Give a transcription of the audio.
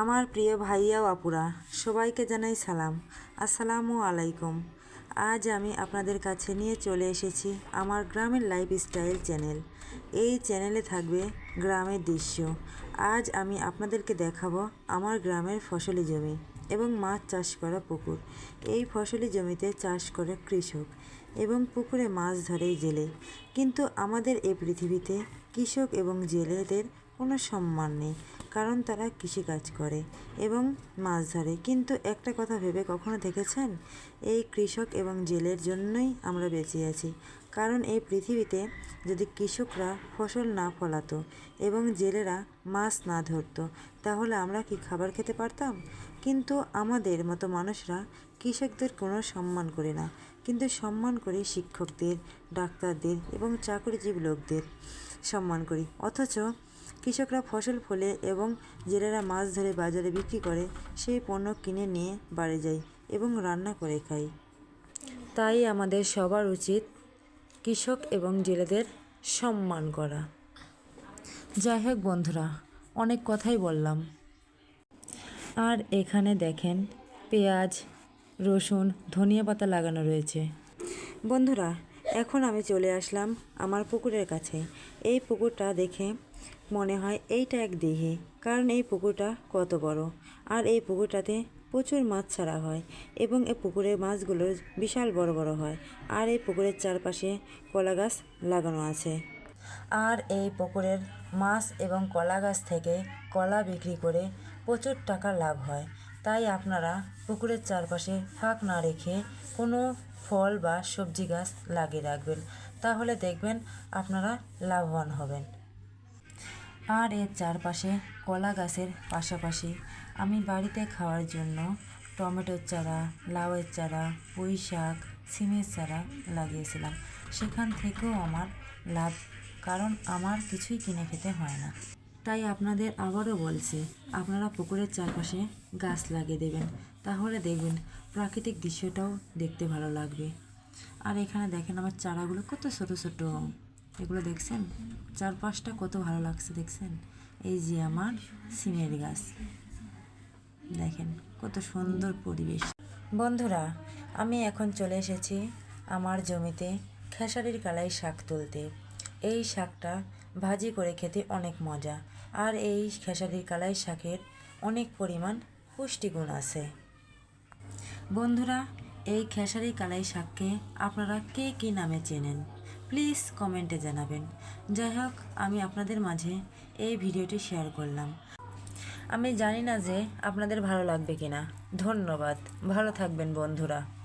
আমার প্রিয় ভাইয়া ও আপুরা, সবাইকে জানাই সালাম। আসসালামু আলাইকুম। আজ আমি আপনাদের কাছে নিয়ে চলে এসেছি আমার গ্রামের লাইফস্টাইল চ্যানেল এই চ্যানেলে থাকবে গ্রামের দৃশ্য। আজ আমি আপনাদেরকে দেখাবো আমার গ্রামের ফসলি জমি এবং মাছ চাষ করা পুকুর। এই ফসলি জমিতে চাষ করে কৃষক এবং পুকুরে মাছ ধরে জেলে। কিন্তু আমাদের এই পৃথিবীতে কৃষক এবং জেলেদের কোনো সম্মান নেই, কারণ তারা কৃষিকাজ করে এবং মাছ ধরে। কিন্তু একটা কথা ভেবে কখনো দেখেছেন? এই কৃষক এবং জেলের জন্যই আমরা বেঁচে আছি। কারণ এই পৃথিবীতে যদি কৃষকরা ফসল না ফলাতো এবং জেলেরা মাছ না ধরতো, তাহলে আমরা কি খাবার খেতে পারতাম? কিন্তু আমাদের মতো মানুষরা কৃষকদের কোনো সম্মান করে না। কিন্তু সম্মান করি শিক্ষকদের, ডাক্তারদের এবং চাকরিজীবী লোকদের সম্মান করি। অথচ কৃষকরা ফসল ফলে এবং জেলেরা মাছ ধরে বাজারে বিক্রি করে, সেই পণ্য কিনে নিয়ে বাড়ি যায় এবং রান্না করে খাই তাই আমাদের সবার উচিত কৃষক এবং জেলেদের সম্মান করা। যাই হোক বন্ধুরা, অনেক কথাই বললাম। আর এখানে দেখেন পেঁয়াজ, রসুন, ধনিয়া পাতা লাগানো রয়েছে। বন্ধুরা এখন আমি চলে আসলাম আমার পুকুরের কাছে। এই পুকুরটা দেখে মনে হয় এইটা এক দিঘি কারণ এই পুকুরটা কত বড়। আর এই পুকুরটাতে প্রচুর মাছ ছাড়া হয় এবং এই পুকুরের মাছগুলো বিশাল বড় বড় হয়। আর এই পুকুরের চারপাশে কলা গাছ লাগানো আছে। আর এই পুকুরের মাছ এবং কলা গাছ থেকে কলা বিক্রি করে প্রচুর টাকা লাভ হয়। তাই আপনারা পুকুরের চারপাশে ফাঁক না রেখে কোনো ফল বা সবজি গাছ লাগিয়ে রাখবেন। তাহলে দেখবেন আপনারা লাভবান হবেন। আর এর চারপাশে কলা গাছের পাশাপাশি আমি বাড়িতে খাওয়ার জন্য টমেটোর চারা, লাউয়ের চারা, পুঁই শাক, সিমের চারা লাগিয়েছিলাম। সেখান থেকেও আমার লাভ, কারণ আমার কিছুই কিনে খেতে হয় না। তাই আপনাদের আবারও বলছি, আপনারা পুকুরের চারপাশে গাছ লাগিয়ে দেবেন। তাহলে দেখবেন প্রাকৃতিক দৃশ্যটাও দেখতে ভালো লাগবে। আর এখানে দেখেন আমার চারাগুলো কত ছোট ছোট। এগুলো দেখছেন? চারপাশটা কত ভালো লাগছে দেখছেন? এই যে আমার সিমের গাছ। দেখেন কত সুন্দর পরিবেশ। বন্ধুরা, আমি এখন চলে এসেছি আমার জমিতে খেসারির কালাই শাক তুলতে। এই শাকটা ভাজি করে খেতে অনেক মজা। আর এই খেসারির কালাই শাকের অনেক পরিমাণ পুষ্টিগুণ আছে। বন্ধুরা, এই খেসারি কালাই শাককে আপনারা কে কী নামে চেনেন? প্লিজ কমেন্টে জানাবেন। যাই হোক, আমি আপনাদের মাঝে এই ভিডিওটি শেয়ার করলাম। আমি জানি না যে আপনাদের ভালো লাগবে কিনা। ধন্যবাদ। ভালো থাকবেন, বন্ধুরা।